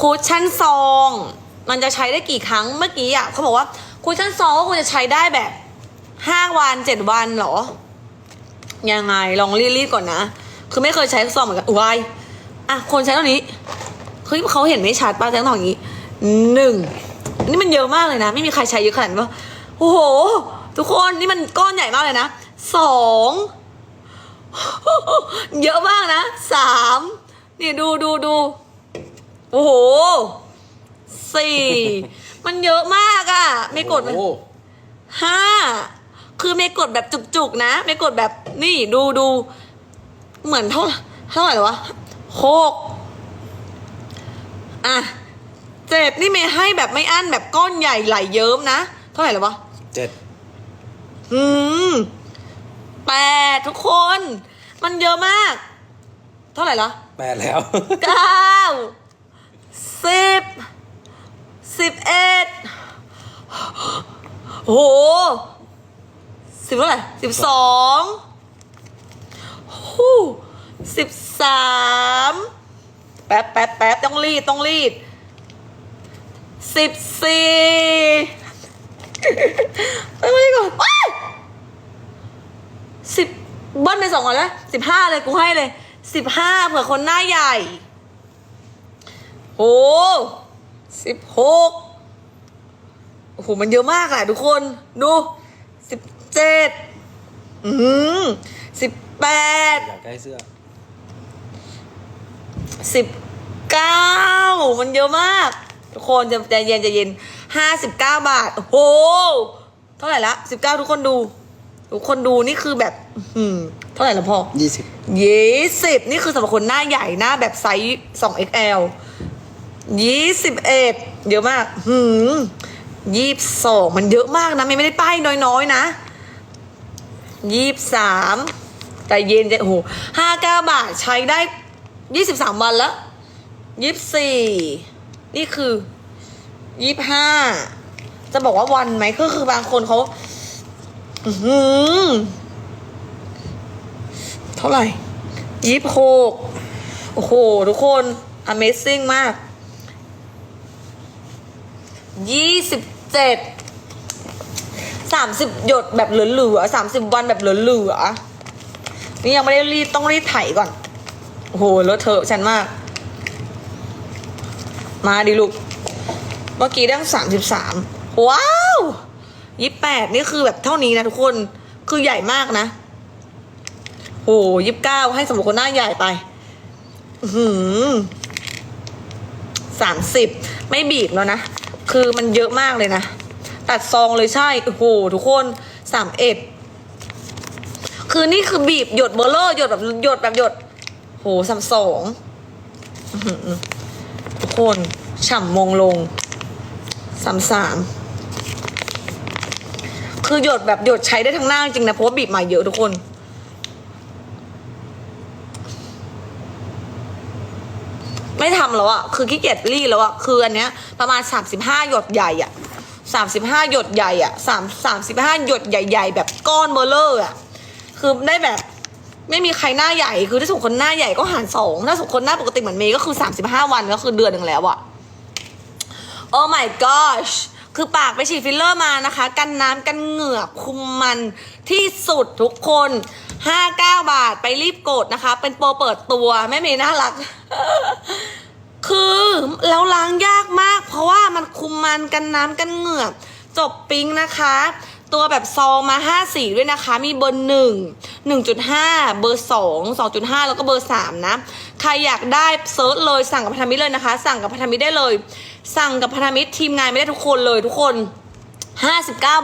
คูชั่นซอง มันจะใช้ได้กี่ครั้งเมื่อกี้อะเขาบอกว่าคูชั่นซองก็ควรจะใช้ได้แบบห้าวันเจ็ดวันเหรอ ยังไงลองรีดๆก่อนนะ คือไม่เคยใช้ซองเหมือนกันอุ้ยอะคนใช้เท่านี้เฮ้ยเขาเห็นไม่ชัดป้าแจ้งทองอย่างนี้หนึ่งนี่มันเยอะมากเลยนะ ไม่มีใครใช้เยอะขนาดนี้ว่าโอ้โห ทุกคนนี่มันก้อนใหญ่มากเลยนะสองเยอะมากนะสามนี่ดูดูดู โอ้โหสี่มันเยอะมากอะ่ะไม่กดโอ้โหห้าคือไม่กดแบบจุกๆนะไม่กดแบบนี่ดูดูเหมือนเท่าเท่าไหร่วะหกอะเจ็ดนี่เมย์ให้แบบไม่อั้นแบบก้อนใหญ่ไหลเยิ้มนะ เท่าไหร่แล้ววะเจ็ดอืมแปดทุกคน มันเยอะมาก เท่าไหร่ละแปดแล้วเก้า สิบสิบเอ็ดโหสิบเท่าไหร่สิบสองฮู้สิบสามแป๊บแป๊บแป๊บต้องรีดต้องรีดสิบสี่ไปมาดีก่อนว้าสิบเบิ้ลไปสองก่อนแล้วสิบห้าเลยกูให้เลยสิบห้าเผื่อคนหน้าใหญ่ โอ้สิบหกโอ้โห มันเยอะมากอะทุกคน ดูสิบเจ็ดอืมสิบแปดอยากได้เสื้อสิบเก้ามันเยอะมาก ทุกคนจะใจเย็นใจเย็นห้าสิบเก้าบาท โอ้โห เท่าไหร่ละสิบเก้าทุกคนดู ทุกคนดูนี่คือแบบ อืม เท่าไหร่ละพ่อยี่สิบยี่สิบนี่คือสำหรับคนหน้าใหญ่หน้าแบบไซส์สอง XL ยี่สิบเอ็ดเยอะมาก หืมยี่สิบสองมันเยอะมากนะไม่ได้ป้ายน้อยๆนะยี่สิบสามแต่เย็นจะโอ้โหห้าเก้าบาทใช้ได้ยี่สิบสามวันแล้วยี่สิบสี่นี่คือยี่สิบห้าจะบอกว่าวันไหมก็คือบางคนเขาหือเท่าไหร่ยี่สิบหกโอ้โห ทุกคน Amazing มาก ยี่สิบเจ็ดสามสิบหยดแบบเหลือๆสามสิบวันแบบเหลือๆนี่ยังไม่ได้รีดต้องรีดไถก่อน โอ้โหเลอะเทอะฉันมาก มาดิลูก เมื่อกี้ได้สามสิบสามว้าวยี่แปดนี่คือแบบเท่านี้นะทุกคนคือใหญ่มากนะโอ้ยี่สิบเก้าให้สำหรับคนหน้าใหญ่ไปสามสิบไม่บีบแล้วนะ คือมันเยอะมากเลยนะ ตัดซองเลยใช่ โอ้โห ทุกคนสามเอ็ดคือนี่คือบีบหยดเบอร์เลอร์หยดแบบหยดแบบหยด โหสามสองทุกคนฉ่ำมงลงสามสามคือหยดแบบหยดใช้ได้ทั้งหน้าจริงนะเพราะว่าบีบมาเยอะทุกคน ไม่ทำแล้วอะคือขี้เกียจรีดแล้วอะคืออันเนี้ยประมาณสามสิบห้าหยดใหญ่อะสามสิบห้าหยดใหญ่อะสามสามสิบห้าหยดใหญ่ ๆ แบบก้อนเบอร์เลอร์อะคือได้แบบไม่มีใครหน้าใหญ่ คือถ้าสมคนหน้าใหญ่ก็หารสองถ้าสมคนหน้าปกติเหมือนเมย์ก็คือสามสิบห้าวันก็คือเดือนหนึ่งแล้วอะโอ้ my gosh คือปากไปฉีดฟิลเลอร์มานะคะ กันน้ำกันเหงื่อคุมมันที่สุดทุกคน 59 บาทไปรีบกดนะคะ เป็นโปรเปิดตัวแม่เมย์น่ารัก คือแล้วล้างยากมาก เพราะว่ามันคุมมันกันน้ำกันเหงื่อจบปิ๊งนะคะ ตัวแบบซองมา5สีด้วยนะคะ มีเบอร์1 1.5เบอร์2 2.5แล้วก็เบอร์3นะ ใครอยากได้เซิร์ชเลยสั่งกับพันธมิตรเลยนะคะ สั่งกับพันธมิตรได้เลย สั่งกับพันธมิตรทีมงานไม่ได้ทุกคนเลยทุกคน59